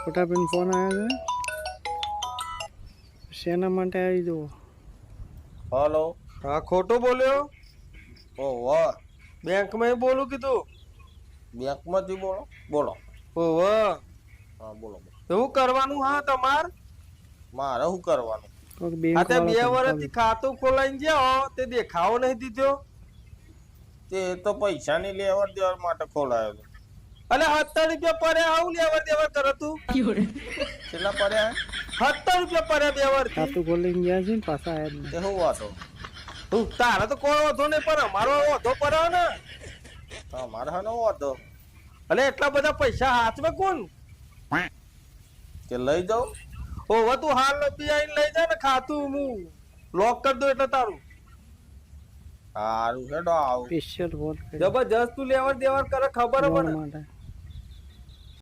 ખોટા ફોન આવ્યો છે. શેના માટે આવી જુઓ? હલો. હા ખોટો બોલ્યો? ઓહો બેંકમાં બોલું કીધું? બેંકમાંથી બોલો. બોલો. ઓહો હા બોલો શું કરવાનું હા તમાર? મારે શું કરવાનું? તે બે વર્ષથી ખાતું ખોલાઈને જાઓ તે દેખાવો નહીં દીધો? તે તો પૈસાની લેવડ દેવા માટે ખોલાયો અલે સત્તર રૂપિયા પડે આવું લેવર દેવર કરો તું. કેટલા પડ્યા સત્તર રૂપિયા પડે બે વર્ષથી ખાતું બોલિંગ ગયા છે ને પાછા નહીં. તે શું વાતો? તું તારે તો કોઈ વાંધો નહીં પણ મારો વાંધો પડે ને. હા મારે હા વાંધો. અને એટલા બધા પૈસા હાથમાં કોણ? કે લઈ જાઉં? ઓવે તું હાલ નથી આવીને લઈ જા ને ખાતું હું. લોક કરી દઉં એટલે તારું. સારું હેડો આવું. સ્પેશિયલ ફોન જબરજસ્ત તું લેવર દેવર કરે ખબર પડે